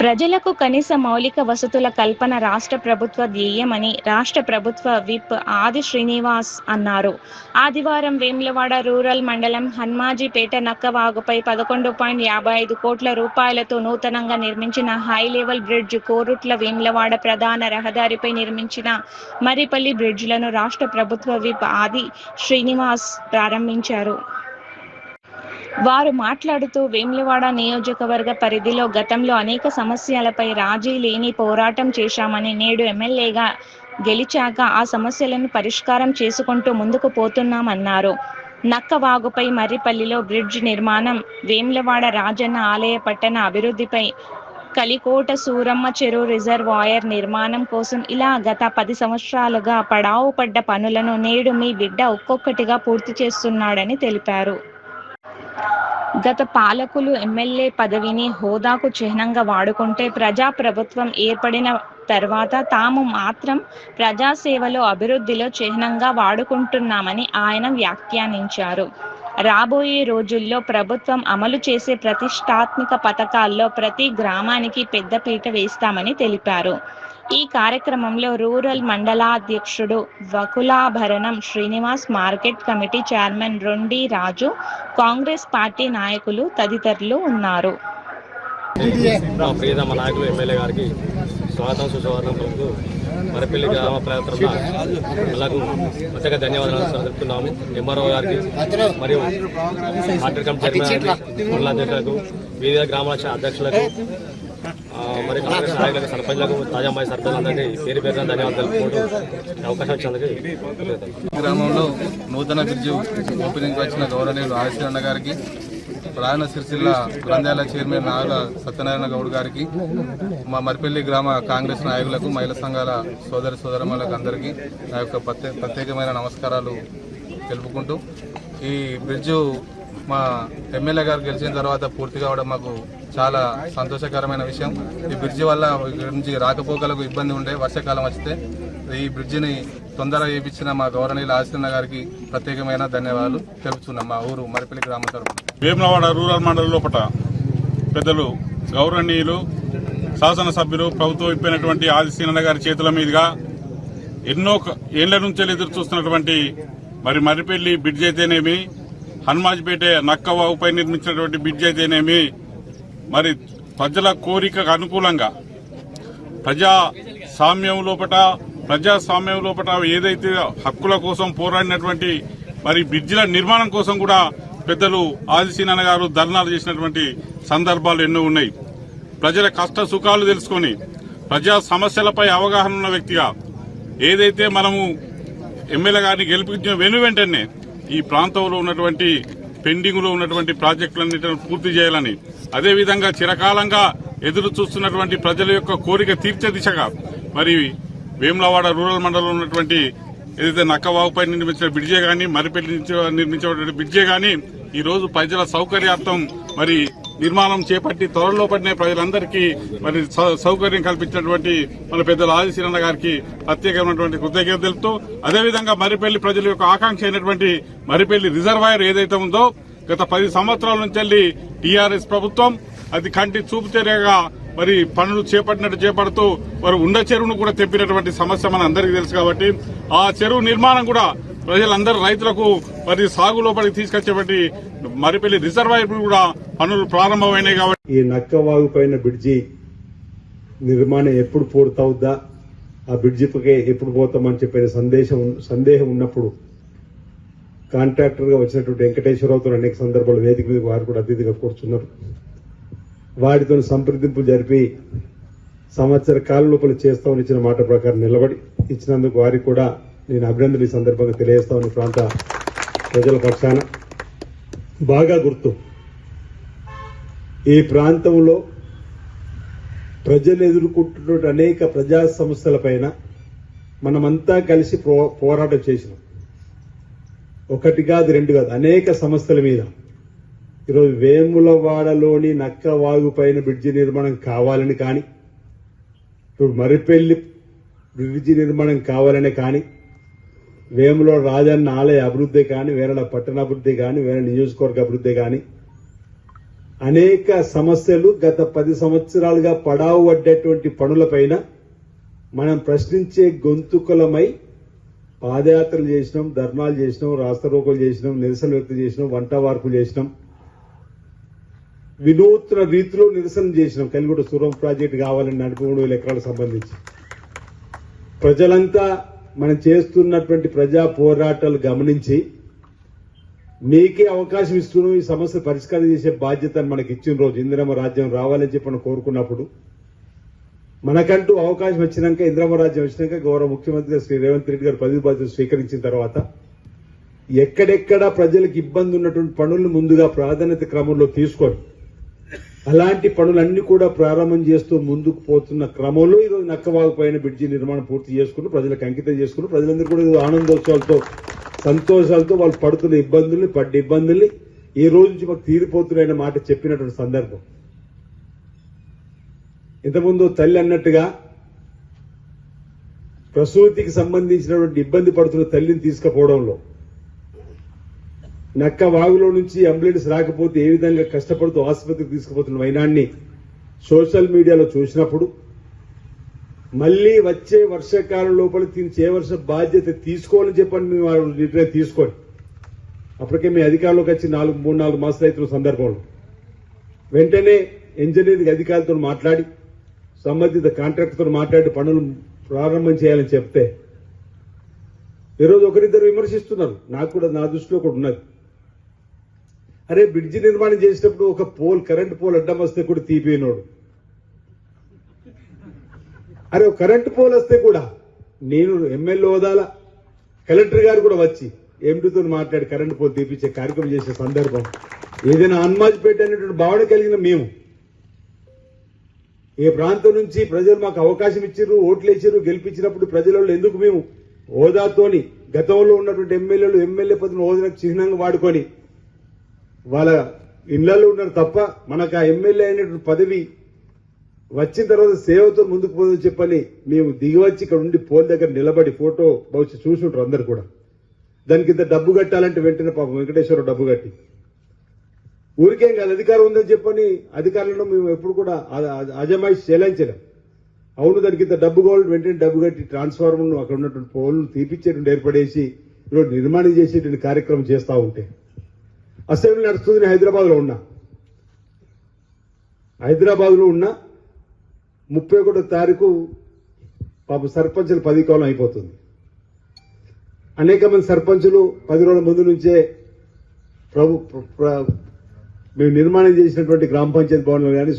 ప్రజలకు కనీస మౌలిక వసతుల కల్పన రాష్ట్ర ప్రభుత్వ ధ్యేయమని రాష్ట్ర ప్రభుత్వ విప్ ఆది శ్రీనివాస్ అన్నారు. ఆదివారం వేములవాడ రూరల్ మండలం హన్మాజీపేట నక్కవాగుపై పదకొండు పాయింట్ యాభై ఐదు కోట్ల రూపాయలతో నూతనంగా నిర్మించిన high level bridge Koratla Vemulawada ప్రధాన రహదారిపై నిర్మించిన మరిపల్లి బ్రిడ్జ్లను రాష్ట్ర ప్రభుత్వ విప్ ఆది శ్రీనివాస్ ప్రారంభించారు. వారు మాట్లాడుతూ వేములవాడ నియోజకవర్గ పరిధిలో గతంలో అనేక సమస్యలపై రాజీ లేని పోరాటం చేశామని నేడు ఎమ్మెల్యేగా గెలిచాక ఆ సమస్యలను పరిష్కారం చేసుకుంటూ ముందుకు పోతున్నామన్నారు. నక్కవాగుపై మర్రిపల్లిలో బ్రిడ్జ్ నిర్మాణం వేములవాడ రాజన్న ఆలయ పట్టణ అభివృద్ధిపై కలికోట సూరమ్మ చెరువు రిజర్వాయర్ నిర్మాణం కోసం ఇలా గత పది సంవత్సరాలుగా పడావు పడ్డ పనులను నేడు మీ బిడ్డ ఒక్కొక్కటిగా పూర్తి చేస్తున్నాడని తెలిపారు. గత పాలకులు ఎమ్మెల్యే పదవిని హోదాకు చిహ్నంగా వాడుకుంటే ప్రజా ప్రభుత్వం ఏర్పడిన తర్వాత తాము మాత్రం ప్రజాసేవలో అభివృద్ధిలో చిహ్నంగా వాడుకుంటున్నామని ఆయన వ్యాఖ్యానించారు. రాబోయే రోజుల్లో ప్రభుత్వం అమలు చేసే ప్రతిష్టాత్మక పథకాల్లో ప్రతి గ్రామానికి పెద్దపీట వేస్తామని తెలిపారు. ఈ కార్యక్రమంలో rural మండలాధ్యక్షుడు Vakulabharanam Srinivas market committee chairman Rondi Raju Congress party నాయకులు తదితరులు ఉన్నారు. మా ప్రియతమ నాయకులు ఎమ్మెల్యే గారికి స్వాగతం సుస్వాగతం పలుకుతూ మరపల్లి గ్రామ ప్రయత్నంలో అలాగూ ప్రత్యేక ధన్యవాదాలు తెలుపుతున్నాము. ఎంఆర్ఓ గారికి మరియు పార్టీ కమిటీ మండల అధ్యక్షులకు వివిధ గ్రామాల అధ్యక్షులకు మరి కాంగ్రెస్ నాయకులకు సర్పంచ్లకు తాజామాయి సర్పంచ్లందరికీ పేరు పేరున ధన్యవాదాలు తెలుపుకుంటూ అవకాశం వచ్చినందుకు గ్రామంలో నూతన బ్రిడ్జ్ ఓపెనింగ్ వచ్చిన గౌరవనీయులు ఆదిశ్వరన్న గారికి రాయన సిరిసిల్ల గ్రంథాలయ చైర్మన్ నాగ సత్యనారాయణ గౌడ్ గారికి మా మరిపల్లి గ్రామ కాంగ్రెస్ నాయకులకు మహిళా సంఘాల సోదర సోదరమ్మలకు అందరికీ నా యొక్క ప్రత్యే ప్రత్యేకమైన నమస్కారాలు తెలుపుకుంటూ ఈ బ్రిడ్జు మా ఎమ్మెల్యే గారు గెలిచిన తర్వాత పూర్తి కావడం మాకు చాలా సంతోషకరమైన విషయం. ఈ బ్రిడ్జి వల్ల నుంచి రాకపోకలకు ఇబ్బంది ఉండే వర్షాకాలం వస్తే ఈ బ్రిడ్జిని తొందరగా చేయించిన మా గౌరవనీయులు ఆశీర్ణ గారికి ప్రత్యేకమైన ధన్యవాదాలు తెలుపుతున్నాం మా ఊరు మరిపల్లి గ్రామం తరఫున వేములవాడ రూరల్ మండలం లోపల పెద్దలు గౌరవనీయులు శాసనసభ్యులు ప్రభుత్వం ఇప్పినటువంటి ఆదిశీనన్న గారి చేతుల మీదుగా ఎన్నో ఏళ్ళ నుంచి ఎదురు చూస్తున్నటువంటి మరి మర్రిపల్లి బ్రిడ్జ్ అయితేనేమి హనుమాజ్పేట నక్కవాగుపై నిర్మించినటువంటి బ్రిడ్జ్ అయితేనేమి మరి ప్రజల కోరికకు అనుకూలంగా ప్రజా సామ్యం లోపల ప్రజాస్వామ్యం లోపల ఏదైతే హక్కుల కోసం పోరాడినటువంటి మరి బ్రిడ్జిల నిర్మాణం కోసం కూడా పెద్దలు ఆదిశీనాన్న గారు ధర్నాలు చేసినటువంటి సందర్భాలు ఎన్నో ఉన్నాయి. ప్రజల కష్ట సుఖాలు తెలుసుకొని ప్రజా సమస్యలపై అవగాహన ఉన్న వ్యక్తిగా ఏదైతే మనము ఎమ్మెల్యే గారిని గెలిపించిన వెను వెంటనే ఈ ప్రాంతంలో ఉన్నటువంటి పెండింగ్లో ఉన్నటువంటి ప్రాజెక్టులన్నింటిని పూర్తి చేయాలని అదేవిధంగా చిరకాలంగా ఎదురు చూస్తున్నటువంటి ప్రజల యొక్క కోరిక తీర్చే దిశగా మరి వేములవాడ రూరల్ మండలంలో ఉన్నటువంటి ఏదైతే నక్కవాగుపై నిర్మించిన బ్రిడ్జే కానీ మరిపెల్లి నుంచి నిర్మించినటువంటి బ్రిడ్జే కానీ ఈ రోజు ప్రజల సౌకర్యార్థం మరి నిర్మాణం చేపట్టి త్వరలో పడిన ప్రజలందరికీ మరి సౌ- సౌకర్యం కల్పించినటువంటి మన పెద్దల ఆదిశీరణ గారికి ప్రత్యేకమైనటువంటి కృతజ్ఞత తెలుపుతూ అదేవిధంగా మరిపల్లి ప్రజల యొక్క ఆకాంక్ష అయినటువంటి మరిపల్లి రిజర్వాయర్ ఏదైతే ఉందో గత పది సంవత్సరాల నుంచి వెళ్ళి టీఆర్ఎస్ ప్రభుత్వం అది కంటి చూపు చర్యగా మరి పనులు చేపట్టినట్టు చేపడుతూ వారు ఉండ చెరువును కూడా తెప్పినటువంటి సమస్య మన అందరికీ తెలుసు కాబట్టి ఆ చెరువు నిర్మాణం కూడా ప్రజలందరూ రైతులకు మరి సాగు లోపలికి తీసుకొచ్చేటువంటి మరిపల్లి రిజర్వాయర్ కూడా పనులు ప్రారంభమైనాయి కాబట్టి ఈ నక్కవాగు పైన బ్రిడ్జి నిర్మాణం ఎప్పుడు పూర్తవుద్దా ఆ బ్రిడ్జిపై ఎప్పుడు పోతామని చెప్పిన సందేశం సందేహం ఉన్నప్పుడు కాంట్రాక్టర్గా వచ్చినటువంటి వెంకటేశ్వరరావుతో అనేక సందర్భాలు వేదిక మీద వారు కూడా అతిథిగా కూర్చున్నారు. వారితో సంప్రదింపులు జరిపి సంవత్సర కాల లోపల చేస్తామని ఇచ్చిన మాట ప్రకారం నిలబడి ఇచ్చినందుకు వారికి కూడా నేను అభినందన ఈ సందర్భంగా తెలియజేస్తామని ప్రాంత ప్రజల పక్షాన బాగా గుర్తు. ఈ ప్రాంతంలో ప్రజలు ఎదుర్కొంటున్న అనేక ప్రజా సమస్యలపైన మనమంతా కలిసి పో- పోరాటం చేసినాం. ఒకటి కాదు రెండు కాదు అనేక సమస్యల మీద. ఈరోజు వేములవాడలోని నక్కవాగు పైన బ్రిడ్జి నిర్మాణం కావాలని కానీ ఇప్పుడు మరిపెల్లి బ్రిడ్జి నిర్మాణం కావాలనే కానీ వేములో రాజన్న ఆలయ అభివృద్ధి కానీ వేరే పట్టణ అభివృద్ధి కానీ వేరే నియోజకవర్గ అభివృద్ధి కానీ అనేక సమస్యలు గత పది సంవత్సరాలుగా పడావు పడ్డటువంటి పనులపైన మనం ప్రశ్నించే గొంతుకులమై పాదయాత్రలు చేసినాం ధర్నాలు చేసినాం రాస్తారోకోలు చేసినాం నిరసన వ్యక్తం చేసినాం వంట వార్పులు చేసినాం. వినూత్న రీతిలో నిరసన చేసినాం కలిగుడ సూరం ప్రాజెక్ట్ కావాలని నలభై మూడు వేల ఎకరాలకు సంబంధించి. ప్రజలంతా మనం చేస్తున్నటువంటి ప్రజా పోరాటాలు గమనించి మీకే అవకాశం ఇస్తున్నాం. ఈ సమస్య పరిష్కారం చేసే బాధ్యతను మనకి ఇచ్చిన రోజు ఇందిరమ్మ రాజ్యం రావాలని చెప్పి మనం కోరుకున్నప్పుడు మనకంటూ అవకాశం వచ్చినాక ఇందిరమ్మ రాజ్యం వచ్చినాక గౌరవ ముఖ్యమంత్రి శ్రీ రేవంత్ రెడ్డి గారు పదవి బాధ్యత స్వీకరించిన తర్వాత ఎక్కడెక్కడ ప్రజలకు ఇబ్బంది ఉన్నటువంటి పనులను ముందుగా ప్రాధాన్యత క్రమంలో తీసుకొని అలాంటి పనులన్నీ కూడా ప్రారంభం చేస్తూ ముందుకు పోతున్న క్రమంలో ఈరోజు నక్కవాగు పైన బ్రిడ్జి నిర్మాణం పూర్తి చేసుకుని ప్రజలకు అంకితం చేసుకుని ప్రజలందరూ కూడా ఆనందోత్సవాలతో సంతోషాలతో వాళ్ళు పడుతున్న ఇబ్బందుల్ని పడ్డ ఇబ్బందుల్ని ఈ రోజు నుంచి మాకు తీరిపోతున్నాయన్న మాట చెప్పినటువంటి సందర్భం. ఇంతకుముందు తల్లి అన్నట్టుగా ప్రసూతికి సంబంధించినటువంటి ఇబ్బంది పడుతున్న తల్లిని తీసుకుపోవడంలో నక్క వాగులో నుంచి అంబులెన్స్ రాకపోతే ఏ విధంగా కష్టపడుతూ ఆసుపత్రికి తీసుకుపోతున్న వైనాన్ని సోషల్ మీడియాలో చూసినప్పుడు మళ్ళీ వచ్చే వర్షాకాలం లోపల దీన్ని చేయవలసిన బాధ్యత తీసుకోవాలని చెప్పండి మేము ఆ నిర్ణయం తీసుకోండి. అప్పటికే మీ అధికారంలోకి వచ్చి నాలుగు మూడు నాలుగు మాసాలు అవుతున్న సందర్భంలో. వెంటనే ఇంజనీరింగ్ అధికారులతో మాట్లాడి సంబంధిత కాంట్రాక్టర్తో మాట్లాడి పనులు ప్రారంభం చేయాలని చెప్తే ఈరోజు ఒకరిద్దరు విమర్శిస్తున్నారు. నాకు కూడా నా దృష్టిలో కూడా ఉన్నది. అరే బ్రిడ్జి నిర్మాణం చేసేటప్పుడు ఒక పోల్ కరెంట్ పోల్ అడ్డం వస్తే కూడా తీపినోడు. అరే ఒక కరెంట్ పోల్ వస్తే కూడా నేను ఎమ్మెల్యే హోదాల కలెక్టర్ గారు కూడా వచ్చి ఎండితో మాట్లాడి కరెంట్ పోల్ తీపించే కార్యక్రమం చేసే సందర్భం. ఏదైనా అన్మాజ్పేట అనేటువంటి భావన కలిగిన మేము. ఏ ప్రాంతం నుంచి ప్రజలు మాకు అవకాశం ఇచ్చారు ఓట్లు వేసారు గెలిపించినప్పుడు ప్రజలలో ఎందుకు మేము హోదాతోని గతంలో ఉన్నటువంటి ఎమ్మెల్యేలు ఎమ్మెల్యే పదవిని హోదాకు చిహ్నంగా వాడుకొని వాళ్ళ ఇళ్ళలో ఉన్నారు తప్ప మనకు ఆ ఎమ్మెల్యే అయినటువంటి పదవి వచ్చిన తర్వాత సేవతో ముందుకు పోదని చెప్పని మేము దిగివచ్చి ఇక్కడ ఉండి పోల్ దగ్గర నిలబడి ఫోటో బహుశా చూసుంటారు అందరు కూడా. దానికి ఇంత డబ్బు కట్టాలంటే వెంటనే పాపం వెంకటేశ్వర డబ్బు కట్టి. ఊరికేం కాదు అధికారం ఉందని చెప్పని అధికారులను మేము ఎప్పుడు కూడా అజమాయిషి చెలాయించలేం అవును దానికి ఇంత డబ్బు కావాలి వెంటనే డబ్బు కట్టి ట్రాన్స్ఫార్మర్ను అక్కడ ఉన్నటువంటి పోల్ను తీపిచ్చేటువంటి ఏర్పడేసి ఈరోజు నిర్మాణం చేసేటువంటి కార్యక్రమం చేస్తూ ఉంటే. అసెంబ్లీ నడుస్తుంది నేను హైదరాబాద్లో ఉన్నా. హైదరాబాద్లో ఉన్నా ముప్పై ఒకటో తారీఖు పాప సర్పంచులు పది కాలం అయిపోతుంది. అనేక మంది సర్పంచులు పది రోజుల ముందు నుంచే ప్రభు ప్ర- మేము నిర్మాణం చేసినటువంటి గ్రామ పంచాయతీ భవనాలు కానీ